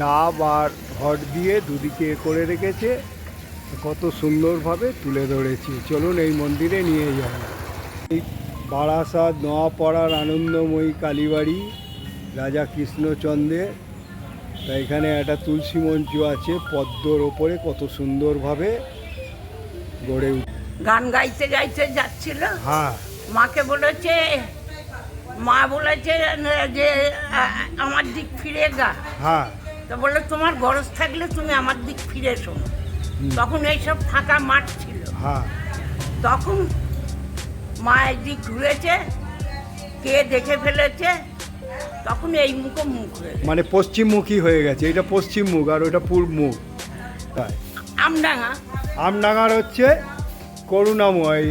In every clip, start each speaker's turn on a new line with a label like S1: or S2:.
S1: ডাব আর ঘট দিয়ে দুদিকে এ করে রেখেছে। কত সুন্দরভাবে তুলে ধরেছি। চলুন এই মন্দিরে নিয়ে যাই। এই বারাসাত নোয়াপাড়ার আনন্দময়ী কালীবাড়ি রাজা কৃষ্ণচন্দ্রের তা এখানে একটা তুলসী মঞ্চ আছে পদ্মর ওপরে কত সুন্দরভাবে গড়ে উঠে
S2: গান গাইতে গাইতে যাচ্ছিল।
S1: হ্যাঁ।
S2: মাকে বলেছে মা বলেছে যে আমার দিক ফিরে গা।
S1: হ্যাঁ।
S2: তো বলল তোমার গরজ থাকলে তুমি আমার দিক ফিরে এসো। তখন এইসব ফাঁকা মাঠ ছিল।
S1: হ্যাঁ।
S2: তখন মা একদিক ঘুরেছে কে দেখে ফেলেছে তখন এই মুখো মুখ হয়ে।
S1: মানে পশ্চিমমুখী হয়ে গেছে এটা পশ্চিম মুখ আর ওটা পূর্ব মুখ। তাই।
S2: আমডাঙা
S1: আমডাঙ্গার হচ্ছে করুণাময়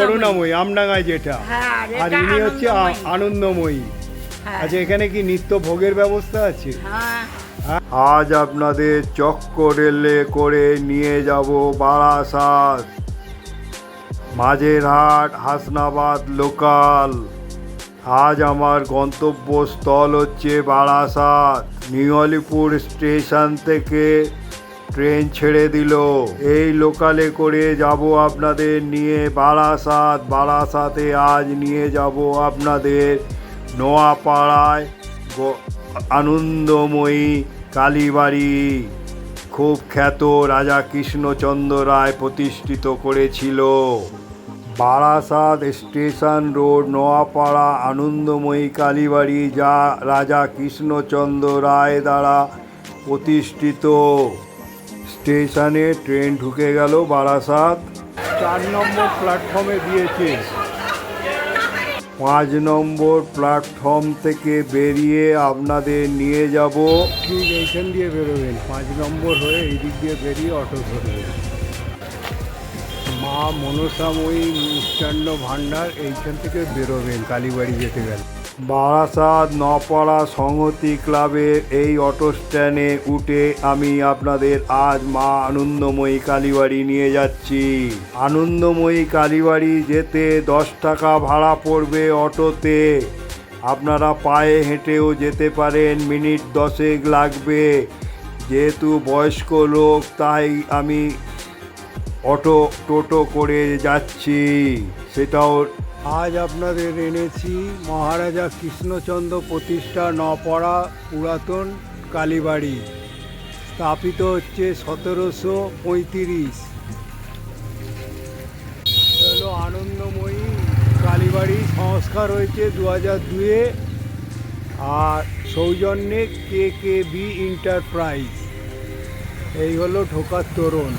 S2: করুণাময়ী।
S1: আমডাঙ্গায় যেটা।
S2: হ্যাঁ আর
S1: ইনি হচ্ছে।
S2: আনন্দময়ী। হ্যাঁ।
S1: আচ্ছা এখানে কি নিত্য ভোগের ব্যবস্থা আছে?
S2: হ্যাঁ।
S1: আজ আপনাদের চক্কর রেলে করে নিয়ে যাব বারাসাত। মাঝেরহাট, হাসনাবাদ লোকাল। আজ আমার গন্তব্যস্থল হচ্ছে বারাসাত। নিউ আলিপুর স্টেশন থেকে ট্রেন ছেড়ে দিল। এই লোকালে করে যাব আপনাদের নিয়ে বারাসাত। বারাসাতে আজ নিয়ে যাব আপনাদের নোয়াপাড়ায় আনন্দময়ী কালীবাড়ি। খুব খ্যাত রাজা কৃষ্ণচন্দ্র রায় প্রতিষ্ঠিত করেছিল। বারাসাত স্টেশন রোড, নোয়াপাড়া, আনন্দময়ী কালীবাড়ি যা রাজা কৃষ্ণচন্দ্র রায় দ্বারা প্রতিষ্ঠিত। স্টেশনে ট্রেন ঢুকে গেল বারাসাত। চার নম্বর প্ল্যাটফর্মে দিয়েছে পাঁচ নম্বর প্ল্যাটফর্ম থেকে বেরিয়ে আপনাদের নিয়ে যাব। ঠিক এইখান দিয়ে বেরোবেন। পাঁচ নম্বর হয়ে এই দিক দিয়ে বেরিয়ে অটো ধরবেন। মা মনসাময়ী মিষ্টান্ন ভাণ্ডার এইখান থেকে বেরোবেন, কালীবাড়ি যেতে গেলে। বারাসাত নপাড়া সংহতি ক্লাবের এই অটো স্ট্যান্ডে উঠে আমি আপনাদের আজ মা আনন্দময়ী কালীবাড়ি নিয়ে যাচ্ছি। আনন্দময়ী কালীবাড়ি যেতে দশ টাকা ভাড়া পড়বে অটোতে। আপনারা পায়ে হেঁটেও যেতে পারেন, মিনিট দশেক লাগবে। যেহেতু বয়স্ক লোক, তাই আমি অটো টোটো করে যাচ্ছি। সেটাও আজ আপনাদের এনেছি মহারাজা কৃষ্ণচন্দ্র প্রতিষ্ঠা নপড়া পুরাতন কালীবাড়ি। স্থাপিত হচ্ছে সতেরোশো পঁয়ত্রিশ। হলো আনন্দময়ী কালীবাড়ি সংস্কার হয়েছে দু হাজার দুয়ে। আর সৌজন্যে কে কে বি এন্টারপ্রাইজ। এই হলো ঢোকার তোরণ।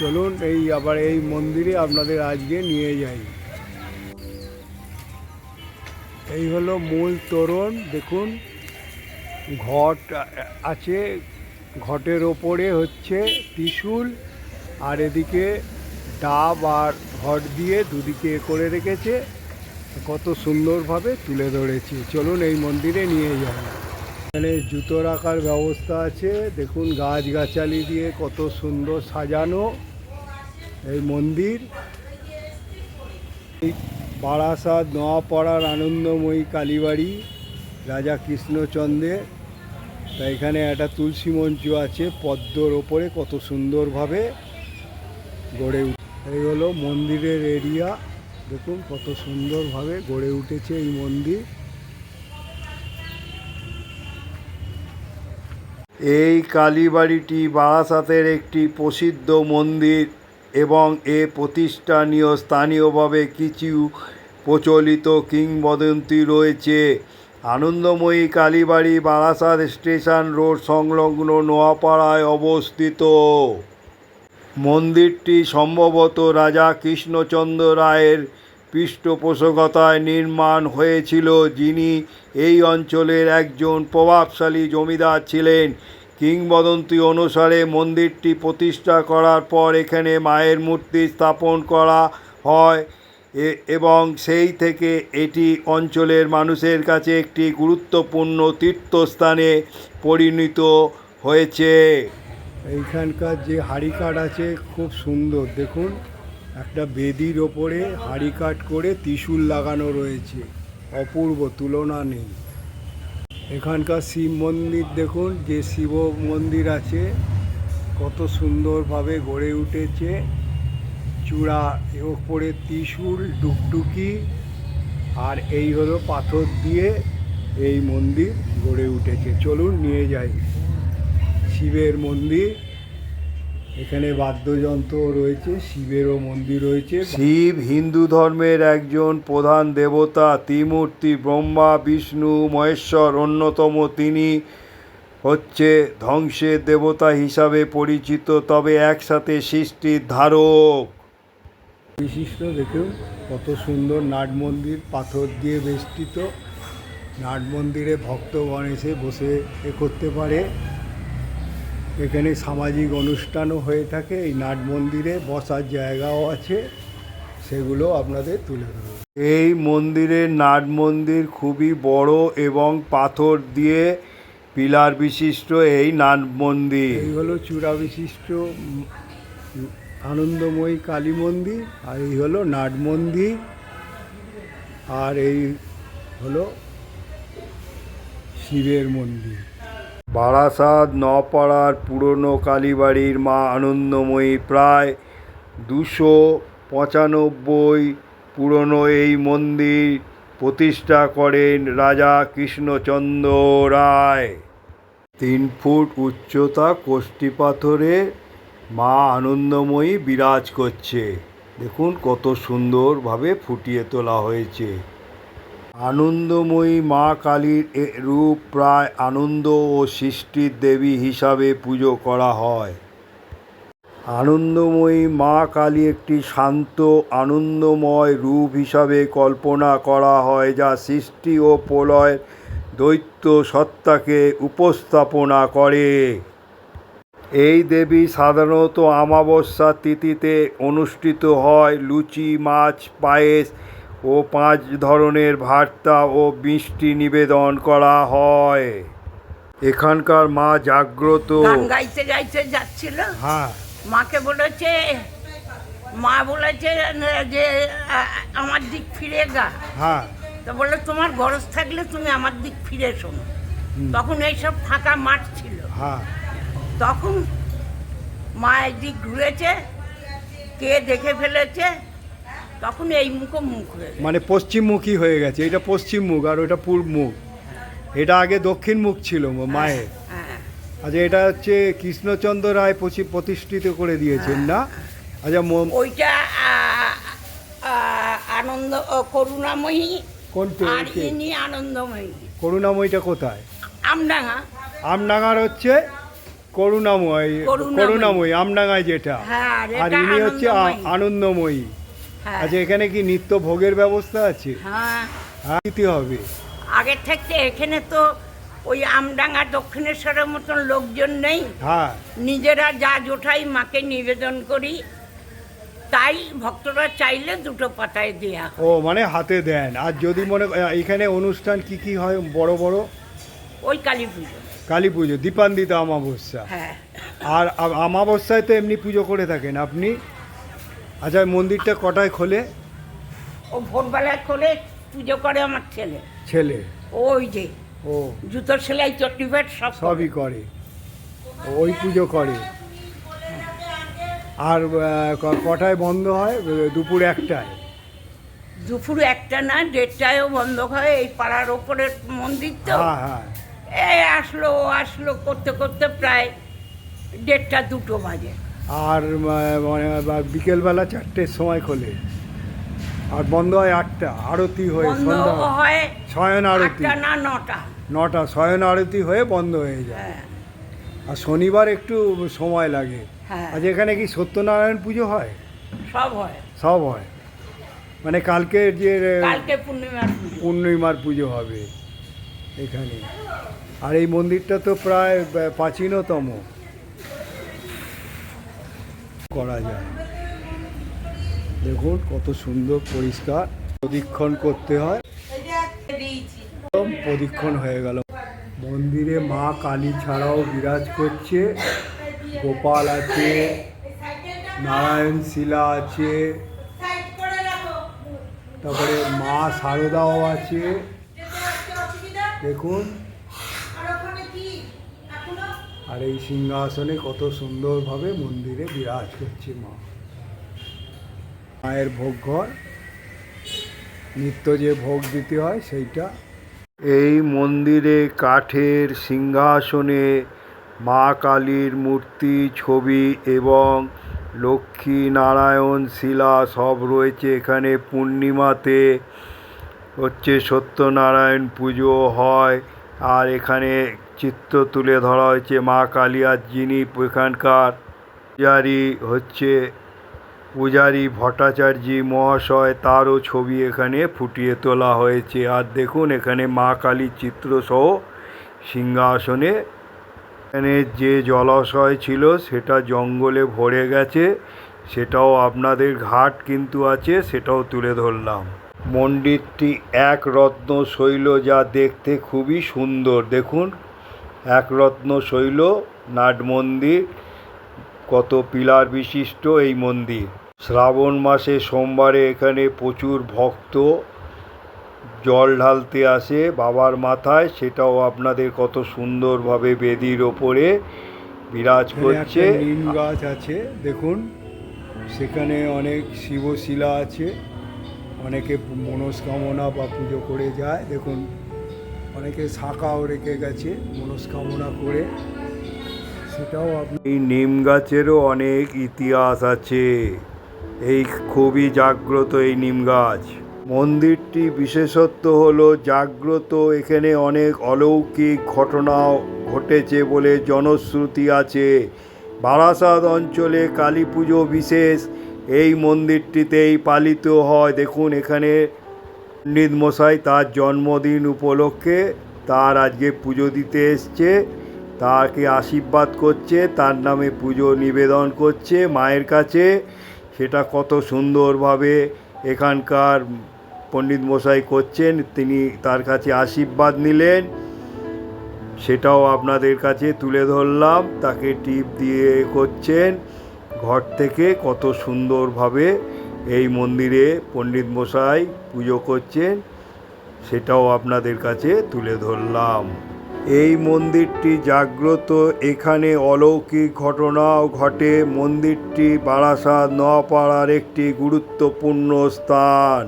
S1: চলুন এই আবার এই মন্দিরে আপনাদের আজকে নিয়ে যাই। এই হলো মূল তোরণ, দেখুন, ঘট আছে, ঘটের ওপরে হচ্ছে ত্রিশূল, আর এদিকে ডাব আর ঘট দিয়ে দুদিকে করে রেখেছে। কত সুন্দরভাবে তুলে ধরেছে। চলুন এই মন্দিরে নিয়ে যাই। এখানে জুতো রাখার ব্যবস্থা আছে। দেখুন, গাছগাছালি দিয়ে কত সুন্দর সাজানো। এই মন্দির। বারাসাত, নোয়াপাড়ার আনন্দময়ী কালীবাড়ি, রাজা কৃষ্ণচন্দ্রের তা এখানে একটা তুলসী মঞ্চ আছে, পদ্মর ওপরে কত সুন্দরভাবে গড়ে উঠে এই হলো মন্দিরের এরিয়া দেখুন কত সুন্দরভাবে গড়ে উঠেছে এই মন্দির। এই কালীবাড়িটি বারাসাতের একটি প্রসিদ্ধ মন্দির। এবং এ প্রতিষ্ঠানীয় স্থানীয়ভাবে কিছু প্রচলিত কিংবদন্তি রয়েছে। আনন্দময়ী কালীবাড়ি বারাসাত স্টেশন রোড সংলগ্ন নোয়াপাড়ায় অবস্থিত। মন্দিরটি সম্ভবত রাজা কৃষ্ণচন্দ্র রায়ের পৃষ্ঠপোষকতায় নির্মাণ হয়েছিল, যিনি এই অঞ্চলের একজন প্রভাবশালী জমিদার ছিলেন। কিংবদন্তি অনুসারে মন্দিরটি প্রতিষ্ঠা করার পর এখানে মায়ের মূর্তি স্থাপন করা হয়। এবং সেই থেকে এটি অঞ্চলের মানুষের কাছে একটি গুরুত্বপূর্ণ তীর্থস্থানে পরিণত হয়েছে। এইখানকার যে হাড়ি কাঠ আছে খুব সুন্দর। দেখুন, একটা বেদির ওপরে হাড়ি কাঠ করে ত্রিশূল লাগানো রয়েছে। অপূর্ব, তুলনা নেই।
S3: এখানকার শিব মন্দির দেখুন, যে শিব মন্দির আছে, কত সুন্দরভাবে গড়ে উঠেছে। চূড়া ওপরে ত্রিশুল, ডুকডুকি, আর এই হলো পাথর দিয়ে এই মন্দির গড়ে উঠেছে। চলুন নিয়ে যাই। শিবের মন্দির। এখানে বাদ্যযন্ত্র রয়েছে শিবেরও মন্দির রয়েছে। শিব হিন্দু ধর্মের একজন প্রধান দেবতা ত্রিমূর্তি ব্রহ্মা বিষ্ণু মহেশ্বর অন্যতম তিনি হচ্ছে ধ্বংসের দেবতা হিসাবে পরিচিত তবে একসাথে সৃষ্টির ধারক। বিশিষ্ট দেখুন কত সুন্দর নাট মন্দির পাথর দিয়ে বেষ্টিত। নাট মন্দিরে ভক্তগণ এসে বসে এ করতে পারে। এখানে সামাজিক অনুষ্ঠানও হয়ে থাকে, এই নাট মন্দিরে বসার জায়গাও আছে, সেগুলো আপনাদের তুলে ধরব। এই মন্দিরের নাট মন্দির খুবই বড় এবং পাথর দিয়ে পিলার বিশিষ্ট এই নাট মন্দির। এই হলো চূড়া বিশিষ্ট, আনন্দময়ী কালী মন্দির, আর এই হলো নাট মন্দির, আর এই হলো শিবের মন্দির। বারাসাত নপাড়ার পুরনো কালীবাড়ির মা আনন্দময়ী প্রায় দুশো পঁচানব্বই পুরনো এই মন্দির প্রতিষ্ঠা করেন রাজা কৃষ্ণচন্দ্র রায়। তিন ফুট উচ্চতা কোষ্ঠী পাথরে মা আনন্দময়ী বিরাজ করছে। দেখুন কত সুন্দরভাবে ফুটিয়ে তোলা হয়েছে। আনন্দময়ী মা কালীর রূপ প্রায় আনন্দ ও সৃষ্টির দেবী হিসাবে পুজো করা হয়। আনন্দময়ী মা কালী একটি শান্ত, আনন্দময় রূপ হিসাবে কল্পনা করা হয়, যা সৃষ্টি ও প্রলয়ের দৈত্য সত্তাকে উপস্থাপনা করে। এই দেবী সাধারণত আমাবস্যা তিথিতে অনুষ্ঠিত হয়, লুচি, মাছ, পায়েস ও পাঁচ ধরনের ভর্তা ও মিষ্টি নিবেদন করা হয়। এখানকার মা জাগ্রত।
S2: গান গাইতে গাইতে যাচ্ছিল।
S3: হ্যাঁ।
S2: মাকে বলেছে মা বলেছে যে আমার দিক ফিরে গা।
S3: হ্যাঁ।
S2: তো বলল তোমার গরজ থাকলে তুমি আমার দিক ফিরে শোনো। তখন এইসব ফাঁকা মাঠ ছিল।
S3: হ্যাঁ।
S2: তখন মা একদিক ঘুরেছে কে দেখে ফেলেছে তখন এই মুখো মুখ হয়ে গেছে।
S3: মানে পশ্চিমমুখী হয়ে গেছে এটা পশ্চিম মুখ আর ওটা পূর্ব মুখ। এটা আগে দক্ষিণ মুখ ছিল মায়ের।
S2: হ্যাঁ।
S3: আচ্ছা এটা হচ্ছে কৃষ্ণচন্দ্র রায় পছি- প্রতিষ্ঠিত করে দিয়েছেন না? আচ্ছা ম-
S2: ওইটা আ, আ, আনন্দ ও, করুণাময়ী।
S3: কোনটা
S2: আর
S3: কে?
S2: ইনি আনন্দময়ী।
S3: করুণাময়টা কোথায়?
S2: আমডাঙ্গা।
S3: আমডাঙ্গার হচ্ছে করুণাময়
S2: করুণাময়ী।
S3: করুণাময় আমডাঙ্গায় যেটা।
S2: হ্যাঁ, আর
S3: আর
S2: এটা
S3: ইনি হচ্ছে আ-
S2: আনন্দময়ী।
S3: আনন্দময়ী।
S2: হ্যাঁ
S3: আচ্ছা এখানে কি নিত্য ভোগের ব্যবস্থা আছে?
S2: হ্যাঁ।
S3: হ্যাঁ দিতে হবে?
S2: আগের থেকে এখানে তো ওই আমডাঙ্গা দক্ষিণেশ্বরের মতন লোকজন নেই।
S3: হ্যাঁ।
S2: নিজেরা যা জোঠাই মাকে নিবেদন করি তাই ভক্তরা চাইলে দুটো পাতায় দেয়া হয়।
S3: ও মানে হাতে দেন। আর যদি মনে এখানে অনুষ্ঠান কি কি হয় বড় বড়?
S2: ওই কালী পুজো।
S3: কালী পুজো দীপান্বিতা অমাবস্যা।
S2: হ্যাঁ।
S3: আর অমাবস্যায় তো এমনি পুজো করে থাকেন আপনি? আচ্ছা মন্দিরটা কটায় খোলে?
S2: ও ভোরবেলায় খোলে পুজো করে আমার ছেলে।
S3: ছেলে?
S2: ওই যে
S3: ও।
S2: জুতো সেলাই চট্টিপেট সব
S3: সবই করে। ওই পুজো করে। আর কটায় বন্ধ হয়? দুপুর একটায়।
S2: দুপুর একটা না দেড়টায়ও বন্ধ হয় এই পাড়ার ওপরের মন্দির তো।
S3: হ্যাঁ হ্যাঁ।
S2: এই আসলো আসলো করতে করতে প্রায় দেড়টা দুটো বাজে।
S3: আর মানে বিকেলবেলা চারটের সময় খোলে। আর বন্ধ হয় আটটা আরতি হয়ে সন্ধ্যা
S2: হয়
S3: শয়ন আরতি।
S2: না নটা।
S3: নটা শয়ন আরতি হয়ে বন্ধ হয়ে যায়।
S2: হ্যাঁ।
S3: আর শনিবার একটু সময় লাগে।
S2: আর
S3: আজ এখানে কি সত্যনারায়ণ পুজো হয়?
S2: সব হয়।
S3: সব হয়। মানে কালকে যে
S2: কালকে পূর্ণিমার পুজো।
S3: পূর্ণিমার পুজো হবে এখানে। আর এই মন্দিরটা তো প্রায় প্রাচীনতম। করা যায়। দেখুন কত সুন্দর পরিষ্কার প্রদীক্ষণ করতে হয়। প্রদীক্ষণ হয়ে গেল। মন্দিরে মা কালী ছাড়াও বিরাজ করছে। গোপাল আছে, নারায়ণ শিলা আছে। তারপরে মা শারদাও আছে। দেখুন
S1: আর এই সিংহাসনে কত সুন্দরভাবে মন্দিরে বিরাজ করছে মা। মায়ের ভোগ ঘর, নিত্য যে ভোগ দিতে হয় সেইটা। এই মন্দিরে কাঠের সিংহাসনে মা কালীর মূর্তি, ছবি এবং লক্ষ্মী নারায়ণ শিলা সব রয়েছে এখানে। পূর্ণিমাতে হচ্ছে সত্যনারায়ণ পুজো হয় আর এখানে চিত্র তুলে ধরা হয়েছে মা কালিয়ার, যিনি এখানকার পূজারি হচ্ছে পূজারী ভট্টাচার্য মহাশয়, তারও ছবি এখানে ফুটিয়ে তোলা হয়েছে। আর দেখুন, এখানে মা কালীর চিত্রসহ সিংহাসনে এখানে যে জলাশয় ছিল, সেটা জঙ্গলে ভরে গেছে। সেটাও আপনাদের ঘাট কিন্তু আছে, সেটাও তুলে ধরলাম। মন্দিরটি এক রত্ন শৈল, যা দেখতে খুবই সুন্দর। দেখুন এক রত্ন শৈল নাট মন্দির কত পিলার বিশিষ্ট এই মন্দির। শ্রাবণ মাসে সোমবারে এখানে প্রচুর ভক্ত জল ঢালতে আসে বাবার মাথায় সেটাও আপনাদের কত সুন্দরভাবে বেদির ওপরে বিরাজ করছে। নিম গাছ আছে দেখুন সেখানে অনেক শিবশিলা আছে অনেকে মনস্কামনা বা পুজো করে যায় দেখুন। অনেকে শাখাও রেখে গেছে, মনস্কামনা করে। সেটাও আপনি এই নিম গাছেরও অনেক ইতিহাস আছে। এই খুবই জাগ্রত এই নিম গাছ। মন্দিরটি বিশেষত্ব হলো জাগ্রত, এখানে অনেক অলৌকিক ঘটনাও ঘটেছে বলে জনশ্রুতি আছে। বারাসাত অঞ্চলে কালী পুজো বিশেষ এই মন্দিরটিতেই পালিত হয়। দেখুন এখানে পণ্ডিত মশাই তার জন্মদিন উপলক্ষে তার আজকে পুজো দিতে এসছে। তাকে আশীর্বাদ করছে, তার নামে পুজো নিবেদন করছে মায়ের কাছে। সেটা কত সুন্দরভাবে এখানকার পণ্ডিত মশাই করছেন, তিনি তার কাছে আশীর্বাদ নিলেন। সেটাও আপনাদের কাছে তুলে ধরলাম, তাকে টিপ দিয়ে করছেন। ঘর থেকে কত সুন্দরভাবে এই মন্দিরে পণ্ডিত মশাই পুজো করছেন, সেটাও আপনাদের কাছে তুলে ধরলাম। এই মন্দিরটি জাগ্রত, এখানে অলৌকিক ঘটনাও ঘটে। মন্দিরটি বারাসাত নোয়াপাড়ার একটি গুরুত্বপূর্ণ স্থান।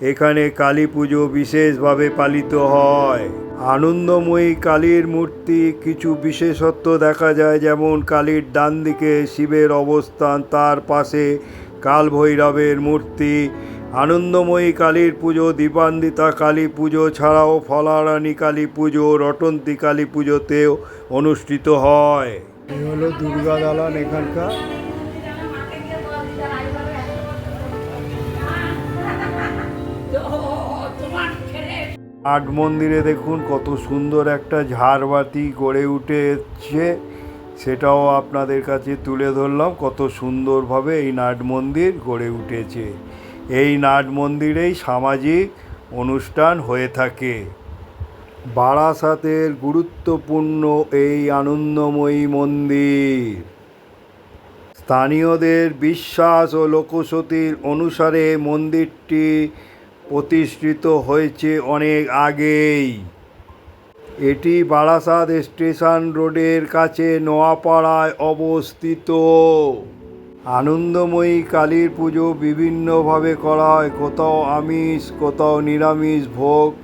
S1: এখানে কালী পুজো বিশেষভাবে পালিত হয়। আনন্দময়ী কালীর মূর্তি, কিছু বিশেষত্ব দেখা যায়, যেমন কালীর ডান দিকে শিবের অবস্থান, তার পাশে কালভৈরবের মূর্তি আনন্দময়ী কালীর পুজো দীপান্বিতা কালী পুজো ছাড়াও ফলারানী কালী পুজো রটন্তী কালী পুজোতেও অনুষ্ঠিত হয়। এই হলো দুর্গা দালান এখানকার। আট মন্দিরে দেখুন কত সুন্দর একটা ঝাড়বাতি গড়ে উঠেছে। সেটাও আপনাদের কাছে তুলে ধরলাম, কত সুন্দরভাবে এই নাট মন্দির গড়ে উঠেছে। এই নাট মন্দিরেই সামাজিক অনুষ্ঠান হয়ে থাকে। বারাসাতের গুরুত্বপূর্ণ এই আনন্দময়ী মন্দির। স্থানীয়দের বিশ্বাস ও লোকশ্রুতির অনুসারে মন্দিরটি প্রতিষ্ঠিত হয়েছে অনেক আগেই। এটি বারাসাত স্টেশন রোডের কাছে নোয়াপাড়ায় অবস্থিত। আনন্দময়ী কালীর পুজো বিভিন্নভাবে করা হয়, কোথাও আমিষ, কোথাও নিরামিষ ভোগ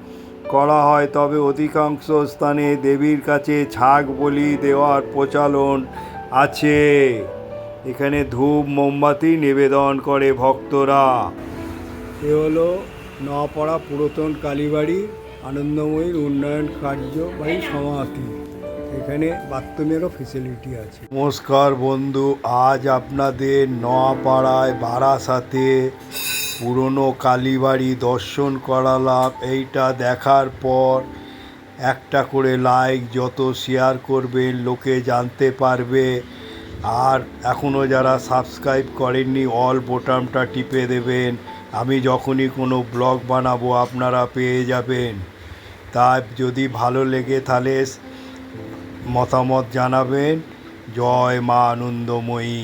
S1: করা হয়, তবে অধিকাংশ স্থানে দেবীর কাছে ছাগ বলি দেওয়ার প্রচলন আছে। এখানে ধূপ, মোমবাতি নিবেদন করে ভক্তরা। এ হলো নওয়াপাড়া পুরাতন কালীবাড়ি। আনন্দময়ীর উন্নয়ন কার্যবাহী সমাধি। এখানে বাথরুমেরও ফেসিলিটি আছে। নমস্কার বন্ধু, আজ আপনাদের নওয়াপাড়ায় বারাসাতে পুরনো কালীবাড়ি দর্শন করালাম। এইটা দেখার পর একটা করে লাইক যত শেয়ার করবেন লোকে জানতে পারবে। আর এখনও যারা সাবস্ক্রাইব করেননি অল বোটামটা টিপে দেবেন। আমি যখনই কোনো ব্লগ বানাবো, আপনারা পেয়ে যাবেন। তা যদি ভালো লেগে তাহলে মতামত জানাবেন। জয় মা আনন্দময়ী